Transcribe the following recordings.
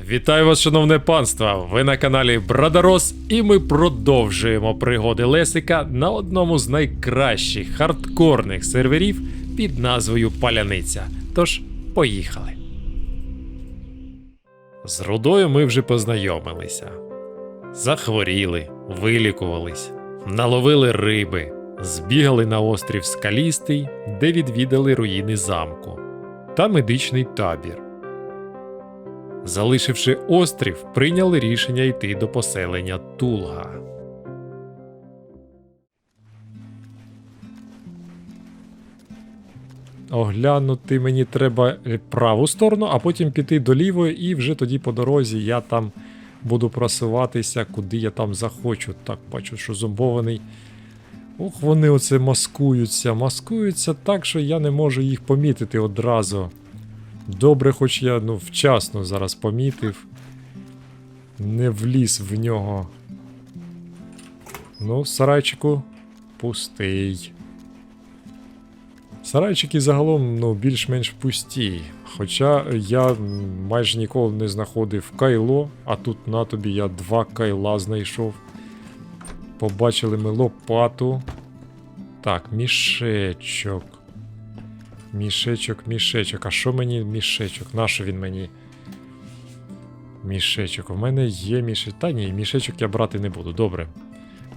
Вітаю вас, шановне панство! Ви на каналі Брадарос, і ми продовжуємо пригоди Лесика на одному з найкращих хардкорних серверів під назвою Паляниця. Тож, поїхали. З рудою ми вже познайомилися. Захворіли, вилікувались, наловили риби, збігали на острів Скалістий, де відвідали руїни замку та медичний табір. Залишивши острів, прийняли рішення йти до поселення Тулга. Оглянути мені треба праву сторону, а потім піти до лівої, і вже тоді по дорозі я там буду просуватися, куди я там захочу. Так, бачу, що зомбований. Ох, вони оце маскуються, маскуються так, що я не можу їх помітити одразу. Добре, хоч я ну, вчасно зараз помітив. Не вліз в нього. Ну, сарайчику пустий. Сарайчики загалом ну, більш-менш пусті. Хоча я майже ніколи не знаходив кайло, а тут на тобі я два кайла знайшов. Побачили ми лопату. Так, мішечок. Мішечок, мішечок. А що мені мішечок? Нащо він мені? Мішечок. У мене є мішечок. Та ні, мішечок я брати не буду. Добре.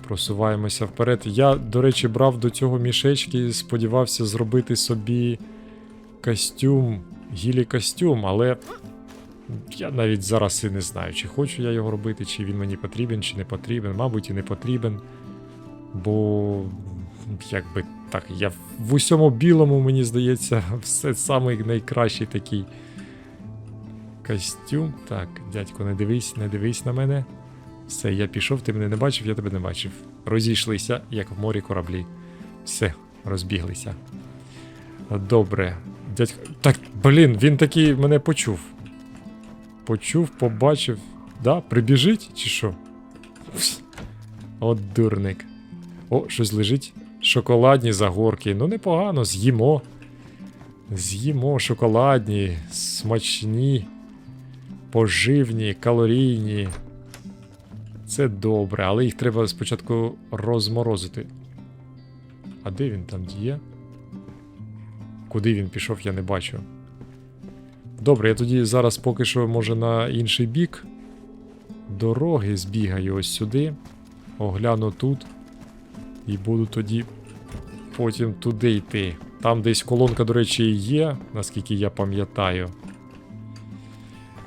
Просуваємося вперед. Я, до речі, брав до цього мішечки і сподівався зробити собі костюм, гілі костюм, але я навіть зараз і не знаю, чи хочу я його робити, чи він мені потрібен, чи не потрібен. Мабуть, і не потрібен. Бо якби так, я в усьому білому, мені здається, все самий найкращий такий костюм. Так, дядько, не дивись, не дивись на мене. Все, я пішов, ти мене не бачив, я тебе не бачив. Розійшлися, як в морі кораблі. Все, розбіглися. Добре. Дядько. Так, блін, він такий мене почув. Почув, побачив. Да, прибіжить чи що? От дурник. О, щось лежить. Шоколадні загорки. Ну, непогано, з'їмо. З'їмо шоколадні, смачні, поживні, калорійні. Це добре, але їх треба спочатку розморозити. А де він там є? Куди він пішов, я не бачу. Добре, я тоді зараз поки що, може, на інший бік дороги збігаю ось сюди. Огляну тут. І буду тоді потім туди йти. Там десь колонка, до речі, є, наскільки я пам'ятаю.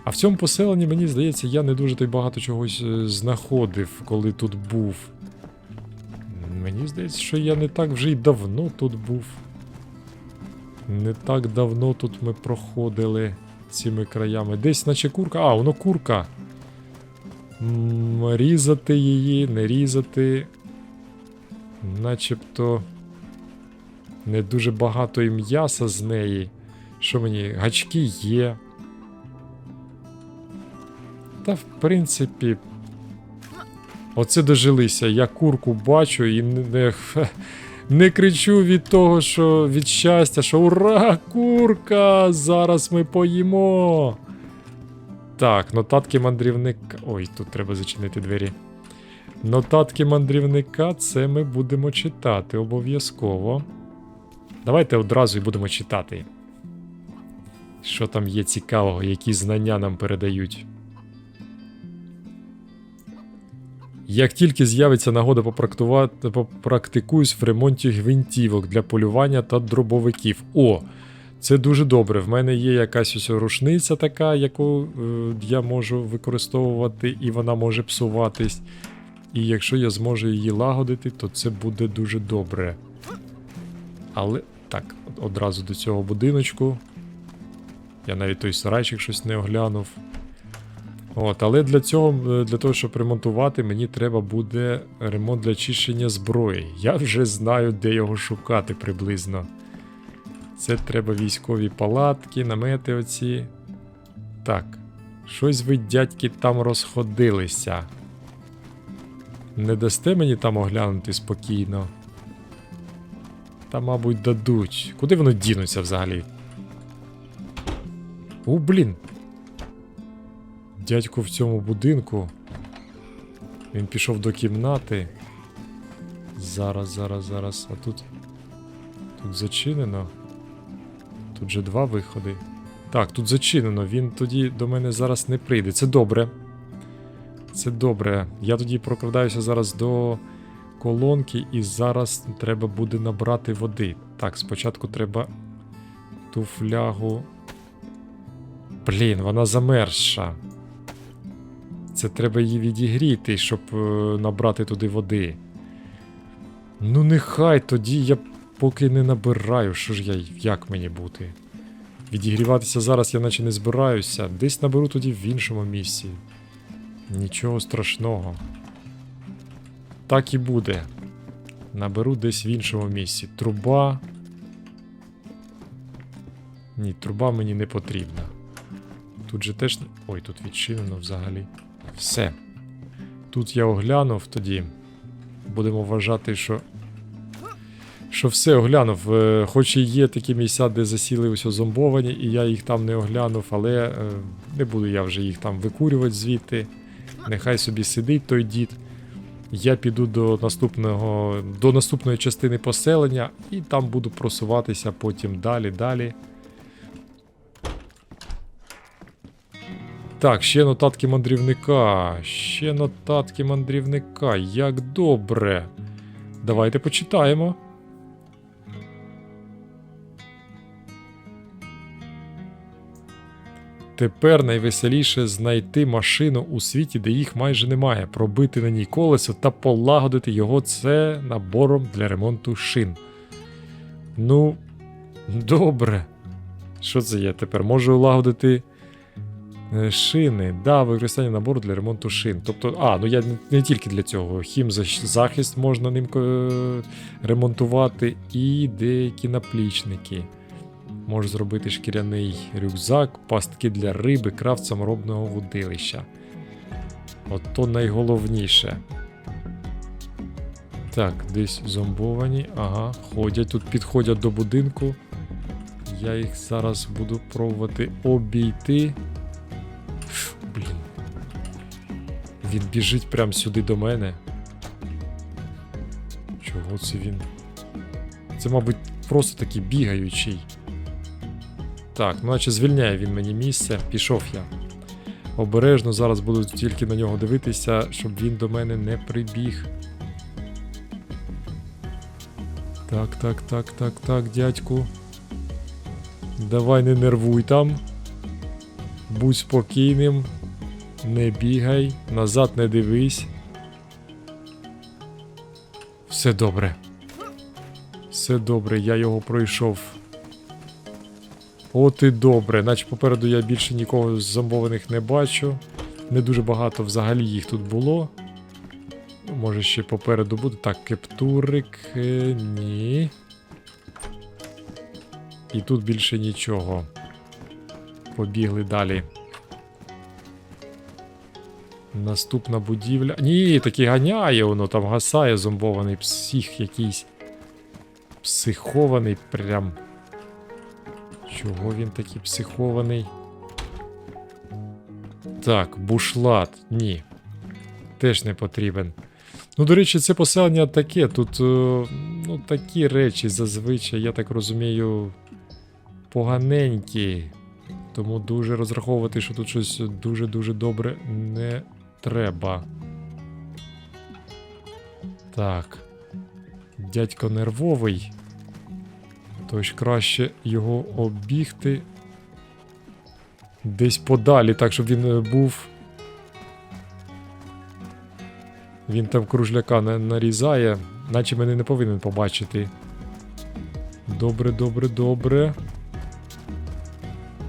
А в цьому поселенні, мені здається, я не дуже й багато чогось е, знаходив, коли тут був. Мені здається, що я не так вже й давно тут був. Не так давно тут ми проходили цими краями. Десь наче курка. А, воно курка. М, Різати її, не різати. Начебто не дуже багато і м'яса з неї. Що мені? Гачки є. Та, в принципі. Оце дожилися. Я курку бачу і не, не, кричу від того, що від щастя, що ура, курка! Зараз ми поїмо. Так, нотатки мандрівника. Ой, тут треба зачинити двері. Нотатки мандрівника, це ми будемо читати обов'язково. Давайте одразу і будемо читати. Що там є цікавого, які знання нам передають. Як тільки з'явиться нагода попрактувати, попрактикуюсь в ремонті гвинтівок для полювання та дробовиків. О, це дуже добре. В мене є якась ось рушниця така, яку е, я можу використовувати, і вона може псуватись. І якщо я зможу її лагодити, то це буде дуже добре. Але так, одразу до цього будиночку. Я навіть той сарайчик щось не оглянув. От, але для цього, е, для того, щоб ремонтувати, мені треба буде ремонт для чищення зброї. Я вже знаю, де його шукати приблизно. Це треба військові палатки, намети оці. Так, щось ви, дядьки, там розходилися. Не дасте мені там оглянути спокійно. Та, мабуть, дадуть. Куди воно дінуться взагалі? У, блін. Дядько в цьому будинку. Він пішов до кімнати. Зараз, зараз, зараз. А тут. Тут зачинено. Тут же два виходи. Так, тут зачинено. Він тоді до мене зараз не прийде. Це добре. Це добре. Я тоді прокрадаюся зараз до колонки, і зараз треба буде набрати води. Так, спочатку треба ту флягу. Блін, вона замерзша. Це треба її відігріти, щоб е, набрати туди води. Ну, нехай тоді я поки не набираю. Що ж я, як мені бути? Відігріватися зараз я наче не збираюся. Десь наберу тоді в іншому місці. Нічого страшного. Так і буде. Наберу десь в іншому місці. Труба. Ні, труба мені не потрібна. Тут же теж. Ой, тут відчинено взагалі. Все. Тут я оглянув тоді. Будемо вважати, що. Що все оглянув. Е, Хоч і є такі місця, де засіли ось зомбовані, і я їх там не оглянув, але е, не буду я вже їх там викурювати звідти. Нехай собі сидить той дід. Я піду до наступного, до наступної частини поселення і там буду просуватися потім далі, далі. Так, ще нотатки мандрівника. Ще нотатки мандрівника. Як добре. Давайте почитаємо. Тепер найвеселіше знайти машину у світі, де їх майже немає, пробити на ній колесо та полагодити його це набором для ремонту шин. Ну, добре. Що це я тепер? Можу улагодити е, шини. Да, використання набору для ремонту шин. Тобто, а, ну я не, не тільки для цього. Хімзахист можна ним е, ремонтувати, і деякі наплічники. Можу зробити шкіряний рюкзак, пастки для риби, крафт саморобного вудилища. От то найголовніше. Так, десь зомбовані. Ага, ходять, тут підходять до будинку. Я їх зараз буду пробувати обійти. Блін. Він біжить прямо сюди до мене. Чого це він? Це, мабуть, просто такий бігаючий. Так, ну наче звільняє він мені місце. Пішов я. Обережно зараз буду тільки на нього дивитися, щоб він до мене не прибіг. Так, так, так, так, так, дядьку. Давай не нервуй там. Будь спокійним. Не бігай, назад не дивись. Все добре. Все добре, я його пройшов. От і добре, наче попереду я більше нікого з зомбованих не бачу. Не дуже багато взагалі їх тут було. Може ще попереду буде. Так, кептурик. е, Ні. І тут більше нічого. Побігли далі. Наступна будівля. Ні, таки ганяє воно, там гасає зомбований псих якийсь. Психований прям. Чого він такий психований? Так, бушлат. Ні. Теж не потрібен. Ну, до речі, це поселення таке. Тут е, ну, такі речі зазвичай, я так розумію, поганенькі. Тому дуже розраховувати, що тут щось дуже-дуже добре не треба. Так. Дядько нервовий. Тож краще його обігти десь подалі, так, щоб він е, був. Він там кружляка на- нарізає, наче мене не повинен побачити. Добре, добре, добре.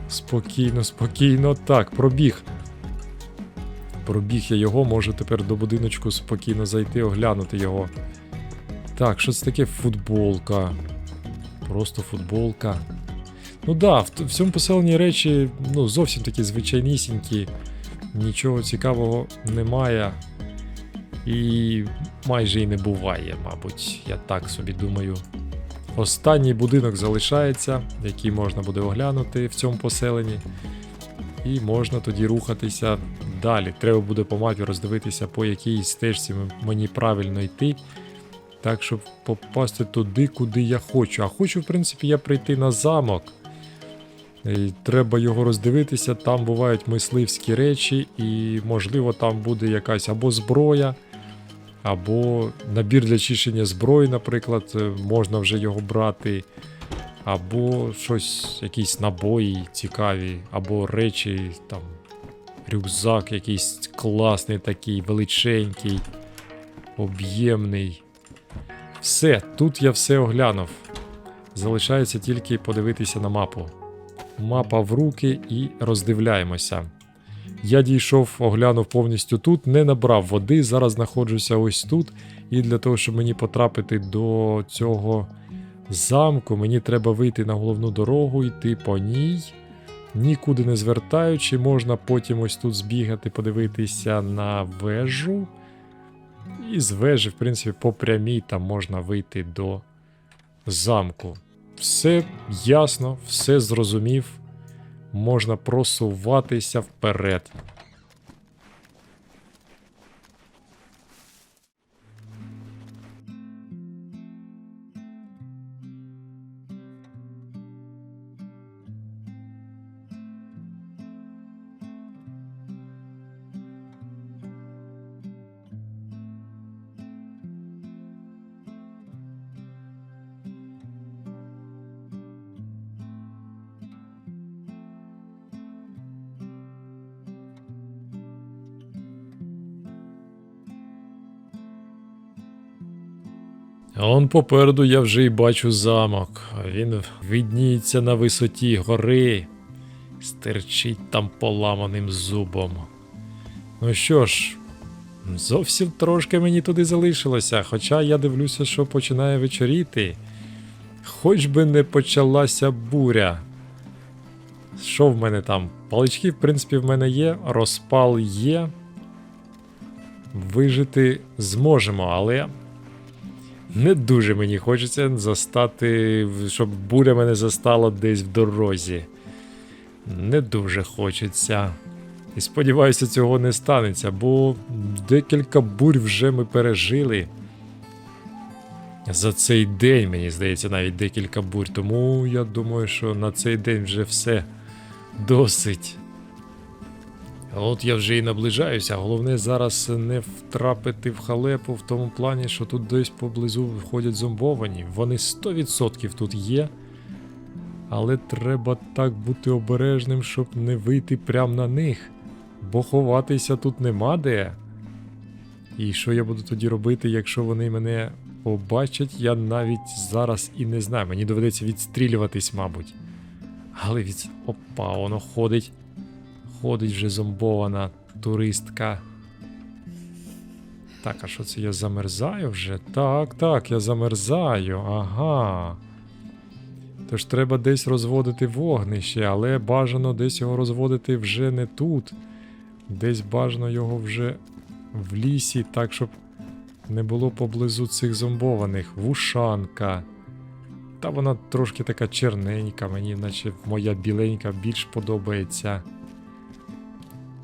Спокійно, спокійно. Так, пробіг. Пробіг я його, можу тепер до будиночку спокійно зайти, оглянути його. Так, що це таке футболка? Просто футболка. Ну да, в, в цьому поселенні речі ну, зовсім такі звичайнісінькі. Нічого цікавого немає. І майже і не буває, мабуть, я так собі думаю. Останній будинок залишається, який можна буде оглянути в цьому поселенні. і можна тоді рухатися далі. Треба буде по мапі роздивитися, по якій стежці мені правильно йти. Так, щоб попасти туди, куди я хочу. А хочу, в принципі, я прийти на замок. І треба його роздивитися. Там бувають мисливські речі, і, можливо, там буде якась або зброя, або набір для чищення зброї, наприклад, е, можна вже його брати. Або щось, якісь набої цікаві, або речі, там, рюкзак якийсь класний такий, величенький, об'ємний. Все, тут я все оглянув. Залишається тільки подивитися на мапу. Мапа в руки і роздивляємося. Я дійшов, оглянув повністю тут, не набрав води. Зараз знаходжуся ось тут. І для того, щоб мені потрапити до цього замку, мені треба вийти на головну дорогу, йти по ній. Нікуди не звертаючи, можна потім ось тут збігати, подивитися на вежу. І з вежі, в принципі, по прямій там можна вийти до замку. Все ясно, все зрозумів. Можна просуватися вперед. Он попереду я вже й бачу замок. Він видніється на висоті гори, стерчить там поламаним зубом. Ну що ж, зовсім трошки мені туди залишилося, хоча я дивлюся, що починає вечоріти. Хоч би не почалася буря. Що в мене там? Палички, в принципі, в мене є, розпал є. Вижити зможемо, але не дуже мені хочеться застати, щоб буря мене застала десь в дорозі. Не дуже хочеться. І сподіваюся, цього не станеться, бо декілька бурь вже ми пережили. За цей день, мені здається, навіть декілька бурь. Тому я думаю, що на цей день вже все досить. От я вже і наближаюся. Головне зараз не втрапити в халепу в тому плані, що тут десь поблизу виходять зомбовані. Вони 100% тут є. Але треба так бути обережним, щоб не вийти прямо на них. Бо ховатися тут нема де. І що я буду тоді робити, якщо вони мене побачать, я навіть зараз і не знаю. Мені доведеться відстрілюватись, мабуть. Але від. Опа, воно ходить. Ходить вже зомбована туристка. Так, а що це я замерзаю вже? Так, так, я замерзаю. Ага. Тож треба десь розводити вогнище, але бажано десь його розводити вже не тут. Десь бажано його вже в лісі, так, щоб не було поблизу цих зомбованих. Вушанка. Та вона трошки така черненька, мені наче моя біленька більш подобається.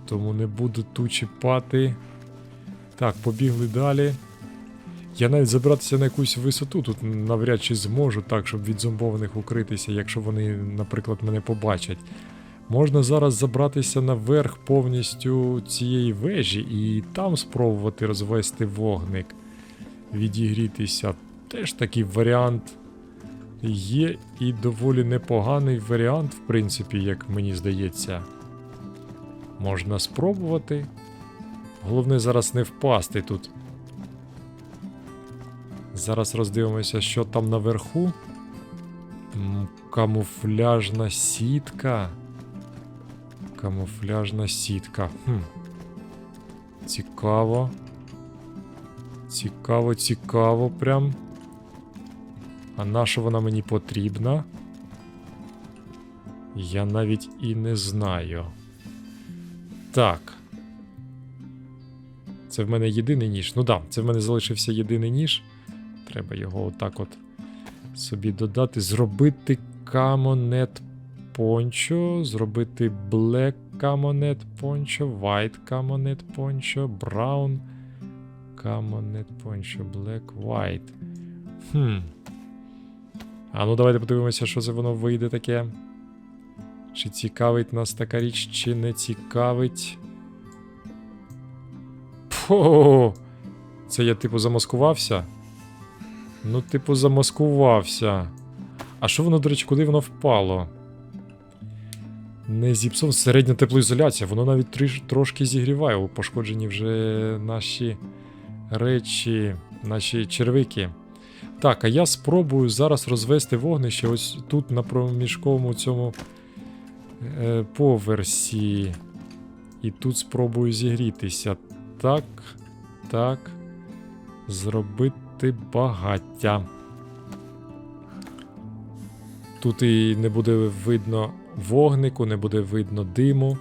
Тому не буду ту чіпати. Так, побігли далі. Я навіть забратися на якусь висоту тут навряд чи зможу так, щоб від зомбованих укритися, якщо вони, наприклад, мене побачать. Можна зараз забратися наверх повністю цієї вежі і там спробувати розвести вогник, відігрітися. Теж такий варіант є і доволі непоганий варіант, в принципі, як мені здається. Можна спробувати. Головне зараз не впасти тут. Зараз роздивимося, що там наверху. Камуфляжна сітка. Камуфляжна сітка. Хм. Цікаво. Цікаво, цікаво прям. А на що вона мені потрібна? Я навіть і не знаю. Так. Це в мене єдиний ніж. Ну да, це в мене залишився єдиний ніж. Треба його отак от собі додати. Зробити камонет пончо, зробити black камонет пончо, white камонет пончо, brown камонет пончо, black, white. Хм. А ну давайте подивимося, що це воно вийде таке. Чи цікавить нас така річ, чи не цікавить. Фу. Це я, типу, замаскувався? Ну, типу, замаскувався. А що воно, до речі, куди воно впало? Не зіпсов середня теплоізоляція, воно навіть триш, трошки зігріває. О, пошкоджені вже наші речі, наші червики. Так, а я спробую зараз розвести вогнище ось тут на проміжковому цьому поверсі. І тут спробую зігрітися. Так, так. Зробити багаття. Тут і не буде видно вогнику, не буде видно диму.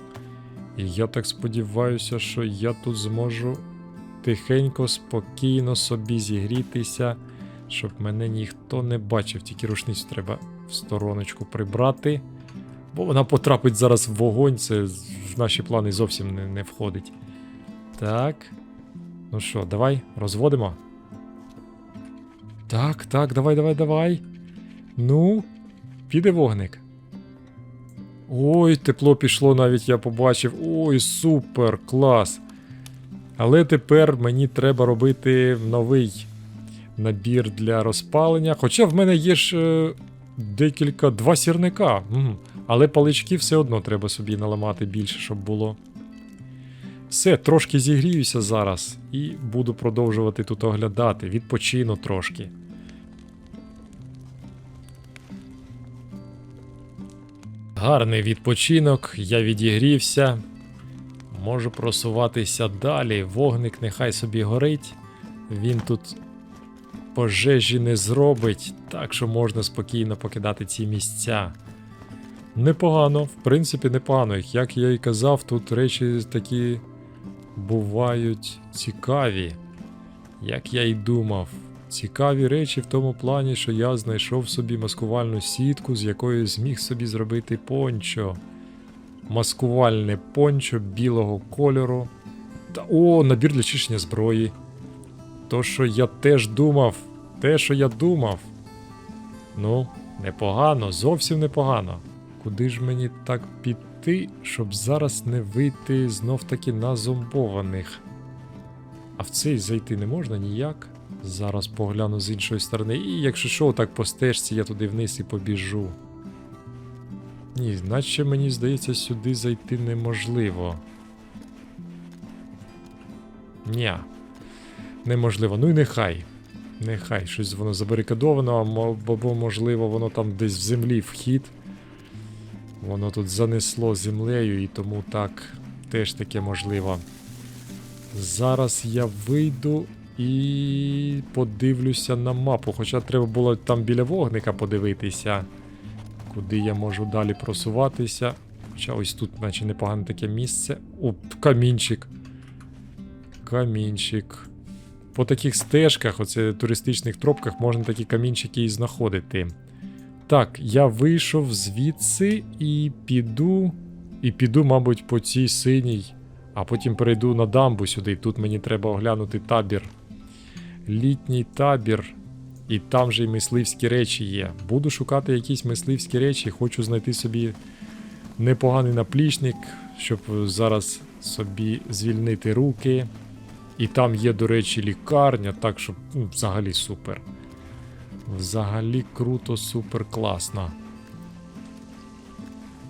І я так сподіваюся, що я тут зможу тихенько, спокійно собі зігрітися, щоб мене ніхто не бачив. Тільки рушницю треба в стороночку прибрати. Бо вона потрапить зараз в вогонь, це в наші плани зовсім не, не входить. Так. Ну що, давай, розводимо. Так, так, давай, давай, давай. Ну, піде вогник. Ой, тепло пішло, навіть я побачив. Ой, супер, клас. Але тепер мені треба робити новий набір для розпалення. Хоча в мене є ж е, декілька два сірника. М, Але палички все одно треба собі наламати більше, щоб було. Все, трошки зігріюся зараз і буду продовжувати тут оглядати. Відпочину трошки. Гарний відпочинок, я відігрівся. Можу просуватися далі. Вогник нехай собі горить. Він тут пожежі не зробить, так що можна спокійно покидати ці місця. Непогано, в принципі, непогано. Як я і казав, тут речі такі бувають цікаві. Як я й думав. Цікаві речі в тому плані, що я знайшов собі маскувальну сітку, з якою зміг собі зробити пончо. Маскувальне пончо білого кольору. Та о, набір для чищення зброї. То, що я теж думав, те, що я думав. Ну, непогано, зовсім непогано. Куди ж мені так піти, щоб зараз не вийти знов таки на зомбованих? А в цей зайти не можна ніяк. Зараз погляну з іншої сторони. І якщо що, так по стежці я туди вниз і побіжу. Ні, наче мені здається, сюди зайти неможливо. Ня. Неможливо. Ну і нехай. Нехай щось воно забарикадовано, або, можливо, воно там десь в землі вхід. Воно тут занесло землею, і тому так теж таке можливо. Зараз я вийду і подивлюся на мапу. Хоча треба було там біля вогника подивитися, куди я можу далі просуватися. Хоча ось тут, наче непогане таке місце. О, камінчик. Камінчик. По таких стежках, оце туристичних тропках, можна такі камінчики і знаходити. Так, я вийшов звідси і піду. І піду, мабуть, по цій синій, а потім перейду на дамбу сюди. Тут мені треба оглянути табір. Літній табір. І там же й мисливські речі є. Буду шукати якісь мисливські речі, хочу знайти собі непоганий наплічник, щоб зараз собі звільнити руки. І там є, до речі, лікарня, так що ну, взагалі супер. Взагалі круто, супер класно.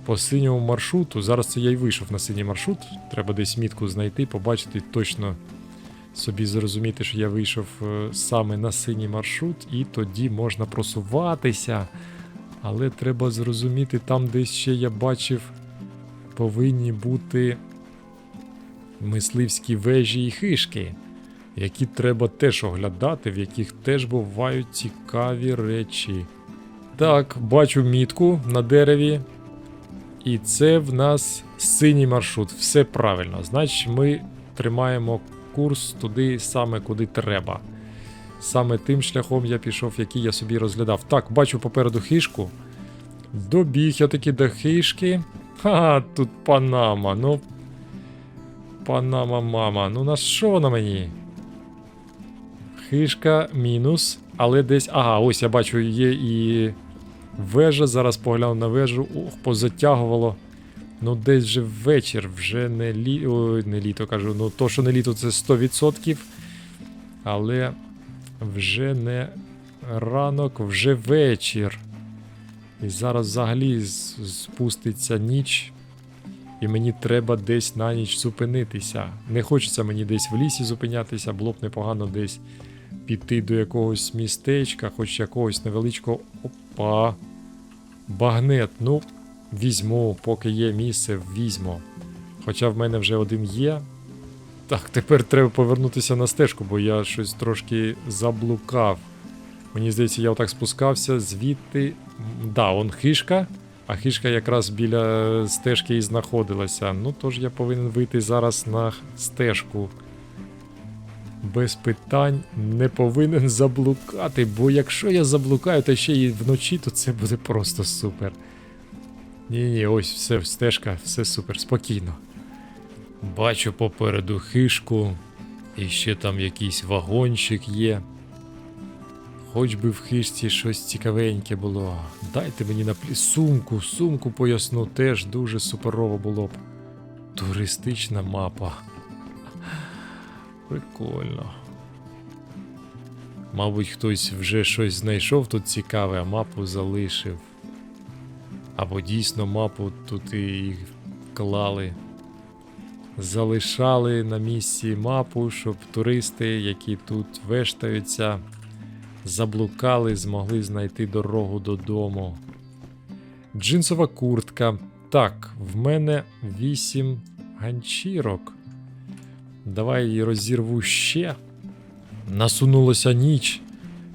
По синьому маршруту. Зараз це я й вийшов на синій маршрут. Треба десь мітку знайти, побачити, точно собі зрозуміти, що я вийшов е, саме на синій маршрут, і тоді можна просуватися. Але треба зрозуміти, там десь ще я бачив, повинні бути мисливські вежі і хишки, які треба теж оглядати, в яких теж бувають цікаві речі. Так, бачу мітку на дереві. І це в нас синій маршрут. Все правильно. Значить, ми тримаємо курс туди саме куди треба. Саме тим шляхом я пішов, який я собі розглядав. Так, бачу попереду хишку. Добіг я таки до хишки. Ха, тут Панама, ну. Панама, мама. Ну на що вона мені? Хишка мінус, але десь. Ага, ось я бачу, є і вежа. Зараз погляну на вежу. Ох, позатягувало. Ну, десь вже вечір, вже не лі... Ой, не літо кажу. Ну, то, що не літо, це 100%. Але вже не ранок, вже вечір. І зараз взагалі спуститься ніч. І мені треба десь на ніч зупинитися. Не хочеться мені десь в лісі зупинятися, було б непогано десь піти до якогось містечка, хоч якогось невеличкого. Опа. Багнет. Ну, візьму, поки є місце, візьму. Хоча в мене вже один є. Так, тепер треба повернутися на стежку, бо я щось трошки заблукав. Мені здається, я отак спускався звідти. Да, он хишка, а хишка якраз біля стежки і знаходилася. Ну, тож я повинен вийти зараз на стежку. Без питань не повинен заблукати, бо якщо я заблукаю, та ще й вночі, то це буде просто супер. Ні, ні, ось все, стежка, все супер, спокійно. Бачу попереду хишку, і ще там якийсь вагончик є. Хоч би в хижці щось цікавеньке було. Дайте мені на плі... сумку, сумку поясну, теж дуже суперово було б. Туристична мапа. Прикольно. Мабуть, хтось вже щось знайшов тут цікаве, а мапу залишив. Або дійсно мапу тут і клали. Залишали на місці мапу, щоб туристи, які тут вештаються, заблукали, змогли знайти дорогу додому. Джинсова куртка. Так, в мене 8 ганчірок. Давай її розірву ще. Насунулася ніч.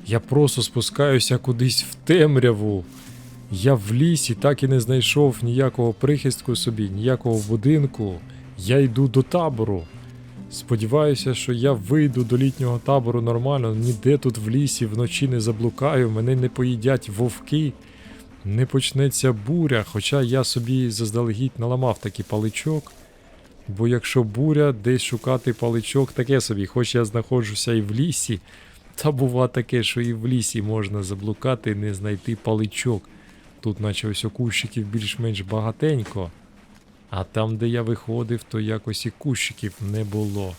Я просто спускаюся кудись в темряву. Я в лісі так і не знайшов ніякого прихистку собі, ніякого будинку. Я йду до табору. Сподіваюся, що я вийду до літнього табору нормально, ніде тут в лісі вночі не заблукаю, мене не поїдять вовки, не почнеться буря, хоча я собі заздалегідь наламав такий паличок. Бо якщо буря, десь шукати паличок, таке собі, хоч я знаходжуся і в лісі, та бува таке, що і в лісі можна заблукати не знайти паличок. Тут, наче ось кущиків більш-менш багатенько. А там, де я виходив, то якось і кущиків не було.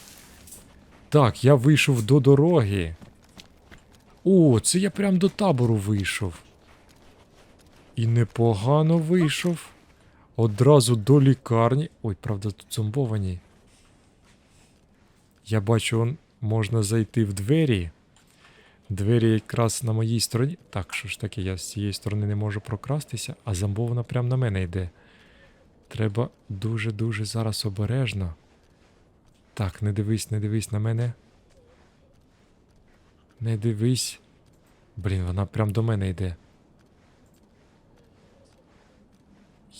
Так, я вийшов до дороги. О, це я прям до табору вийшов. І непогано вийшов. Одразу до лікарні. Ой, правда, тут зомбовані. Я бачу, он, можна зайти в двері. Двері якраз на моїй стороні. Так, що ж таке, я з цієї сторони не можу прокрастися, а зомбована прямо на мене йде. Треба дуже-дуже зараз обережно. Так, не дивись, не дивись на мене. Не дивись. Блін, вона прям до мене йде.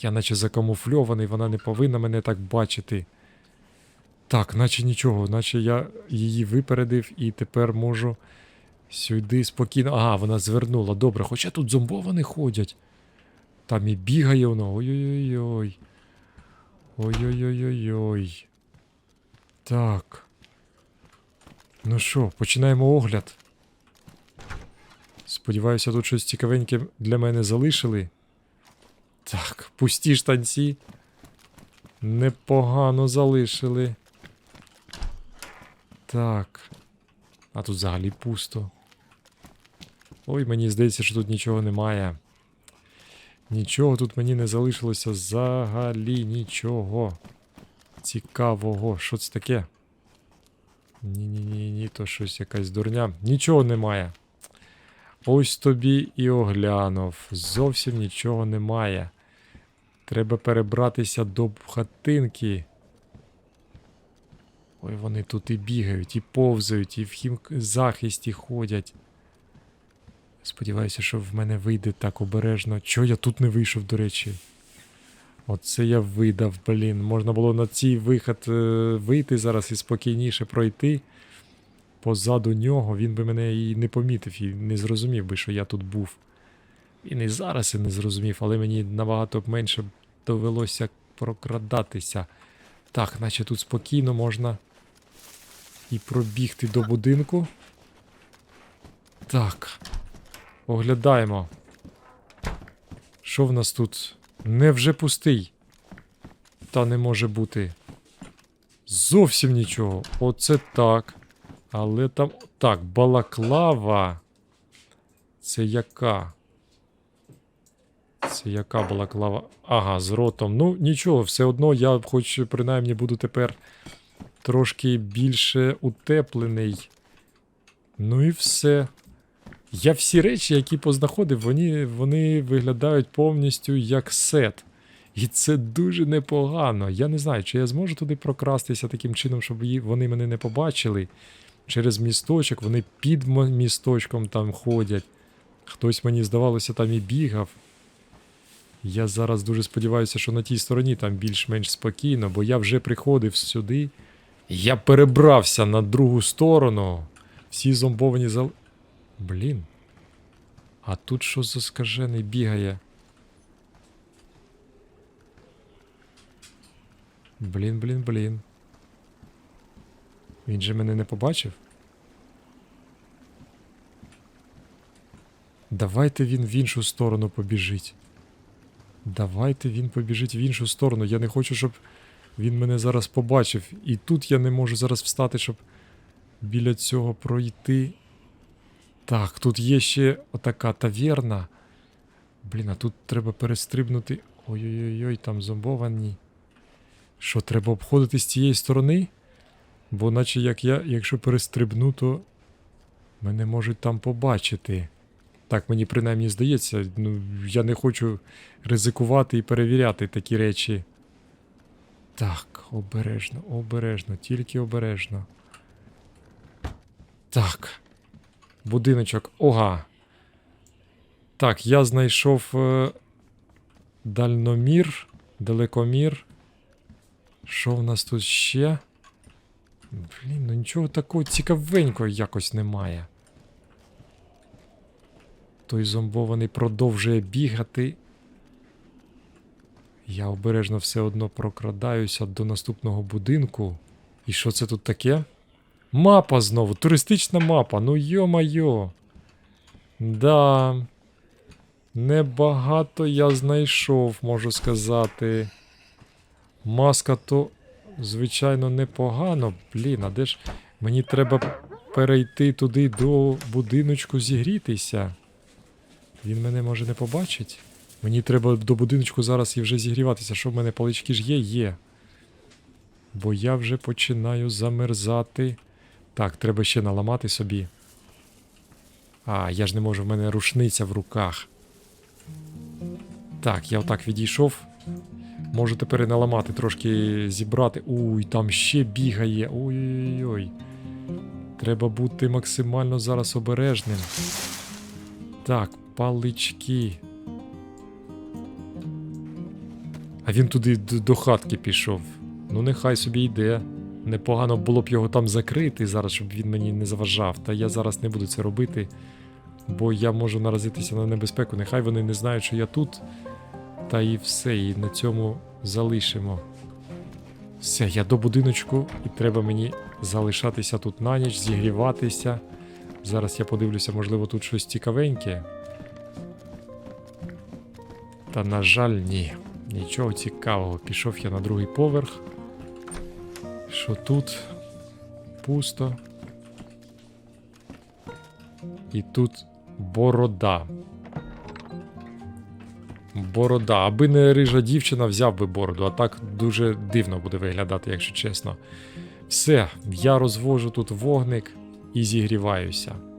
Я наче закамуфльований, вона не повинна мене так бачити. Так, наче нічого, наче я її випередив і тепер можу сюди спокійно. Ага, вона звернула. Добре, хоча тут зомбовані ходять. Там і бігає воно. Ой-ой-ой. Ой-ой-ой-ой-ой. Так. Ну що, починаємо огляд. Сподіваюся, тут щось цікавеньке для мене залишили. Так, пусті штанці. Непогано залишили. Так. А тут взагалі пусто. Ой, мені здається, що тут нічого немає. Нічого тут мені не залишилося взагалі нічого. Цікавого. Що це таке? Ні-ні-ні, ні, то щось якась дурня. Нічого немає. Ось тобі і оглянув. Зовсім нічого немає. Треба перебратися до хатинки. Ой, вони тут і бігають, і повзають, і в хімзахисті ходять. Сподіваюся, що в мене вийде так обережно. Чого я тут не вийшов, до речі? Оце я видав, блін. Можна було на цей вихід е, вийти зараз і спокійніше пройти. Позаду нього він би мене і не помітив, і не зрозумів би, що я тут був. Він і зараз і не зрозумів, але мені набагато менше довелося прокрадатися. Так, наче тут спокійно можна і пробігти до будинку. Так. Оглядаємо. Що в нас тут? Невже пустий? Та не може бути. Зовсім нічого. Оце так. Але там. Так, балаклава. Це яка? Це яка балаклава? Ага, з ротом. Ну, нічого, все одно я хоч принаймні буду тепер трошки більше утеплений. Ну і все. Я всі речі, які познаходив, вони, вони виглядають повністю як сет. І це дуже непогано. Я не знаю, чи я зможу туди прокрастися таким чином, щоб вони мене не побачили. Через місточок, вони під місточком там ходять. Хтось мені здавалося там і бігав. Я зараз дуже сподіваюся, що на тій стороні там більш-менш спокійно, бо я вже приходив сюди. Я перебрався на другу сторону. Всі зомбовані зал. Блін. А тут що за скажений бігає? Блін, блін, блін. Він же мене не побачив. Давайте він в іншу сторону побіжить. Давайте він побіжить в іншу сторону. Я не хочу, щоб він мене зараз побачив. І тут я не можу зараз встати, щоб біля цього пройти. Так, тут є ще отака таверна. Блін, а тут треба перестрибнути. Ой-ой-ой, там зомбовані. Що, треба обходити з цієї сторони? Бо наче як я, якщо перестрибну, то мене можуть там побачити. Так мені принаймні здається. Ну, я не хочу ризикувати і перевіряти такі речі. Так, обережно, обережно, тільки обережно. Так. Будиночок. Ога. Так, я знайшов е, дальномір, далекомір. Що в нас тут ще? Блін, ну нічого такого цікавенького якось немає. Той зомбований продовжує бігати. Я обережно все одно прокрадаюся до наступного будинку. І що це тут таке? Мапа знову, туристична мапа. Ну йо-майо. Да. Небагато я знайшов, можу сказати. Маска то, звичайно, непогано. Блін, а де ж мені треба перейти туди до будиночку зігрітися. Він мене може не побачить. Мені треба до будиночку зараз і вже зігріватися. Що в мене палички ж є? Є. Бо я вже починаю замерзати. Так, треба ще наламати собі. А, я ж не можу, в мене рушниця в руках. Так, я отак відійшов. Можу тепер і наламати, трошки зібрати. Уй, там ще бігає. Ой-ой-ой. Треба бути максимально зараз обережним. Так, палички. А він туди до хатки пішов. Ну, нехай собі йде. Непогано було б його там закрити зараз, щоб він мені не заважав. Та я зараз не буду це робити, бо я можу наразитися на небезпеку. Нехай вони не знають, що я тут. Та і все, і на цьому залишимо. Все, я до будиночку, і треба мені залишатися тут на ніч, зігріватися. Зараз я подивлюся, можливо, тут щось цікавеньке. Та, на жаль, ні. Нічого цікавого. Пішов я на другий поверх. Що тут? Пусто. І тут борода. Борода. Аби не рижа дівчина, взяв би бороду, а так дуже дивно буде виглядати, якщо чесно. Все, я розвожу тут вогник і зігріваюся.